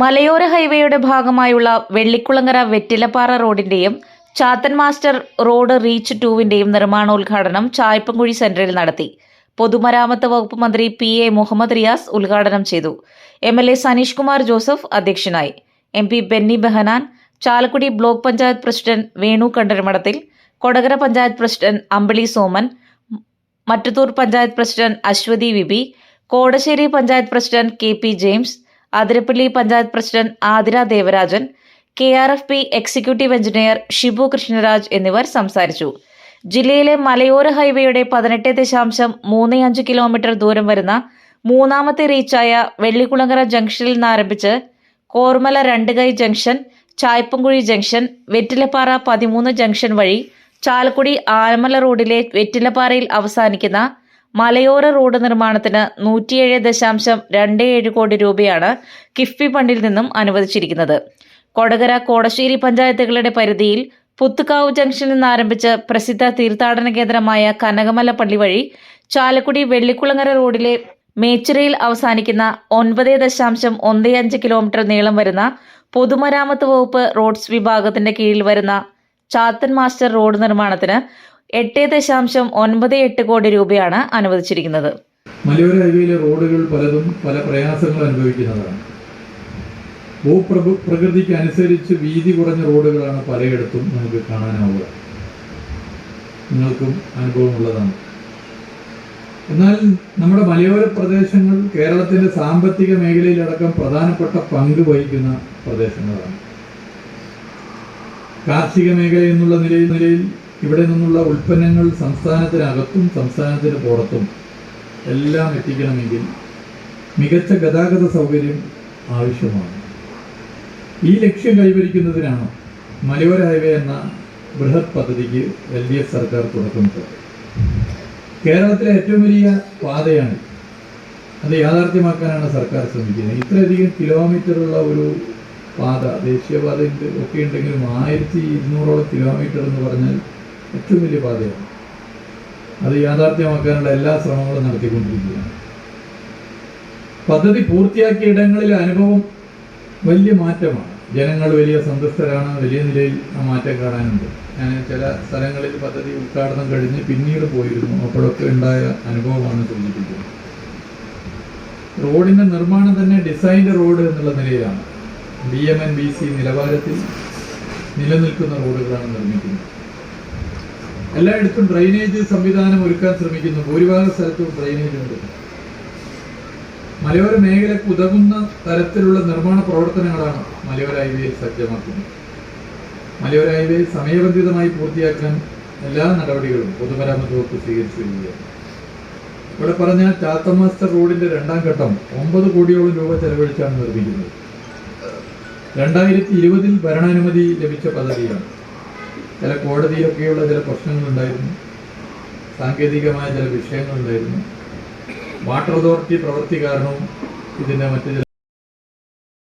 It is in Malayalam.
മലയോര ഹൈവേയുടെ ഭാഗമായുള്ള വെള്ളിക്കുളങ്ങര വെറ്റിലപ്പാറ റോഡിന്റെയും ചാത്തൻ മാസ്റ്റർ റോഡ് റീച്ച് ടൂവിന്റെയും നിർമ്മാണോദ്ഘാടനം ചായപ്പൻകുഴി സെന്ററിൽ നടത്തി. പൊതുമരാമത്ത് വകുപ്പ് മന്ത്രി പി എ മുഹമ്മദ് റിയാസ് ഉദ്ഘാടനം ചെയ്തു. M L A Saneesh Kumar Joseph അധ്യക്ഷനായി. M P Benny Behanan Chalakudy block panchayat president Venu Kandaramadathil Kodakara panchayat president Ambili Soman Mattathur panchayat president Aswathi V B Kodassery panchayat president K P James Athirappilly panchayat president Athira Devarajan K R F P executive engineer Shibu Krishnaraj എന്നിവർ സംസാരിച്ചു. ജില്ലയിലെ മലയോര ഹൈവേയുടെ പതിനെട്ട് ദശാംശം മൂന്ന് അഞ്ച് കിലോമീറ്റർ ദൂരം വരുന്ന മൂന്നാമത്തെ റീച്ചായ വെള്ളിക്കുളങ്ങര ജംഗ്ഷനിൽ നിന്ന് ആരംഭിച്ച് കോർമല രണ്ടുകൈ ജംഗ്ഷൻ ചായ്പുംകുഴി ജംഗ്ഷൻ വെറ്റിലപ്പാറ പതിമൂന്ന് ജംഗ്ഷൻ വഴി ചാലക്കുടി ആലമല റോഡിലെ വെറ്റിലപ്പാറയിൽ അവസാനിക്കുന്ന മലയോര റോഡ് നിർമ്മാണത്തിന് നൂറ്റിയേഴ് ദശാംശം രണ്ട് ഏഴ് കോടി രൂപയാണ് കിഫ്ബി ഫണ്ടിൽ നിന്നും അനുവദിച്ചിരിക്കുന്നത്. കൊടകര കോടശ്ശേരി പഞ്ചായത്തുകളുടെ പരിധിയിൽ പുത്തുക്കാവ് ജംഗ്ഷനിൽ നിന്ന് ആരംഭിച്ച് പ്രസിദ്ധ തീർത്ഥാടന കേന്ദ്രമായ കനകമല പള്ളി വഴി ചാലക്കുടി വെള്ളിക്കുളങ്ങര റോഡിലെ മേച്ചിറയിൽ അവസാനിക്കുന്ന ഒൻപത് ദശാംശം ഒന്ന് അഞ്ച് കിലോമീറ്റർ നീളം വരുന്ന പൊതുമരാമത്ത് വകുപ്പ് റോഡ്സ് വിഭാഗത്തിന്റെ കീഴിൽ വരുന്ന ചാത്തൻ മാസ്റ്റർ റോഡ് നിർമ്മാണത്തിന് എട്ട് ദശാംശം ഒൻപത് എട്ട് കോടി രൂപയാണ് അനുവദിച്ചിരിക്കുന്നത്. മലയോര ഹൈവേയിലെ റോഡുകൾ പലതും പല പ്രയാസങ്ങൾ അനുഭവിക്കുന്നതാണ്. ഭൂപ്രഭു പ്രകൃതിക്ക് അനുസരിച്ച് വീതി കുറഞ്ഞ റോഡുകളാണ് പലയിടത്തും നമുക്ക് കാണാനാവുക. നിങ്ങൾക്കും അനുഭവമുള്ളതാണ്. എന്നാൽ നമ്മുടെ മലയോര പ്രദേശങ്ങൾ കേരളത്തിന്റെ സാമ്പത്തിക മേഖലയിലടക്കം പ്രധാനപ്പെട്ട പങ്ക് വഹിക്കുന്ന പ്രദേശങ്ങളാണ്. കാർഷിക മേഖല എന്നുള്ള നിലയിൽ നിലയിൽ ഇവിടെ നിന്നുള്ള ഉൽപ്പന്നങ്ങൾ സംസ്ഥാനത്തിനകത്തും സംസ്ഥാനത്തിന് പുറത്തും എല്ലാം എത്തിക്കണമെങ്കിൽ മികച്ച ഗതാഗത സൗകര്യം ആവശ്യമാണ്. ഈ ലക്ഷ്യം കൈവരിക്കുന്നതിനാണ് മലയോര ഹൈവേ എന്ന ബൃഹത് പദ്ധതിക്ക് എൽ ഡി എഫ് സർക്കാർ തുടക്കമിട്ടത്. കേരളത്തിലെ ഏറ്റവും വലിയ പാതയാണ് അത് യാഥാർത്ഥ്യമാക്കാനാണ് സർക്കാർ ശ്രമിക്കുന്നത്. ഇത്രയധികം കിലോമീറ്ററുള്ള ഒരു പാത ദേശീയപാതയുണ്ട് ഒക്കെ ഉണ്ടെങ്കിലും ആയിരത്തി ഇരുന്നൂറോളം കിലോമീറ്റർ എന്ന് പറഞ്ഞാൽ ഏറ്റവും വലിയ പാതയാണ് അത് യാഥാർത്ഥ്യമാക്കാനുള്ള എല്ലാ ശ്രമങ്ങളും നടത്തിക്കൊണ്ടിരിക്കുകയാണ്. പദ്ധതി പൂർത്തിയാക്കിയ ഇടങ്ങളിലെ അനുഭവം വലിയ മാറ്റമാണ്. ജനങ്ങൾ വലിയ സന്തുഷ്ടരാണ് വലിയ നിലയിൽ ആ മാറ്റം കാണാനുണ്ട്. ഞാൻ ചില സ്ഥലങ്ങളിൽ പദ്ധതി ഉദ്ഘാടനം കഴിഞ്ഞ് പിന്നീട് പോയിരുന്നു. അപ്പോഴൊക്കെ ഉണ്ടായ അനുഭവമാണ് സൂചിപ്പിക്കുന്നത് റോഡിന്റെ നിർമ്മാണം തന്നെ ഡിസൈൻഡ് റോഡ് എന്നുള്ള നിലയിലാണ്. B M N B C നിലവാരത്തിൽ നിലനിൽക്കുന്ന റോഡുകളാണ് നിർമ്മിക്കുന്നത്. എല്ലായിടത്തും ഡ്രൈനേജ് സംവിധാനം ഒരുക്കാൻ ശ്രമിക്കുന്നു. ഭൂരിഭാഗം സ്ഥലത്തും ഡ്രൈനേജ് ഉണ്ട്. മലയോര മേഖലയ്ക്ക് ഉതകുന്ന തരത്തിലുള്ള നിർമ്മാണ പ്രവർത്തനങ്ങളാണ് മലയോര ഹൈവേയിൽ സജ്ജമാക്കുന്നത്. മലയോര ഹൈവേ സമയബന്ധിതമായി പൂർത്തിയാക്കാൻ എല്ലാ നടപടികളും പൊതുമരാമത്ത് വകുപ്പ് സ്വീകരിച്ചിരിക്കുകയാണ്. ഇവിടെ പറഞ്ഞ ചാത്തമാസ്റ്റർ റോഡിന്റെ രണ്ടാം ഘട്ടം ഒമ്പത് കോടിയോളം രൂപ ചെലവഴിച്ചാണ് നിർമ്മിക്കുന്നത്. രണ്ടായിരത്തി ഇരുപതിൽ ഭരണാനുമതി ലഭിച്ച പദ്ധതിയാണ്. ചില കോടതിയിലൊക്കെയുള്ള ചില പ്രശ്നങ്ങളുണ്ടായിരുന്നു സാങ്കേതികമായ ചില വിഷയങ്ങളുണ്ടായിരുന്നു വാട്ടർ അതോറിറ്റി പ്രവൃത്തി കാരണവും ഇതിന്റെ മറ്റു ചില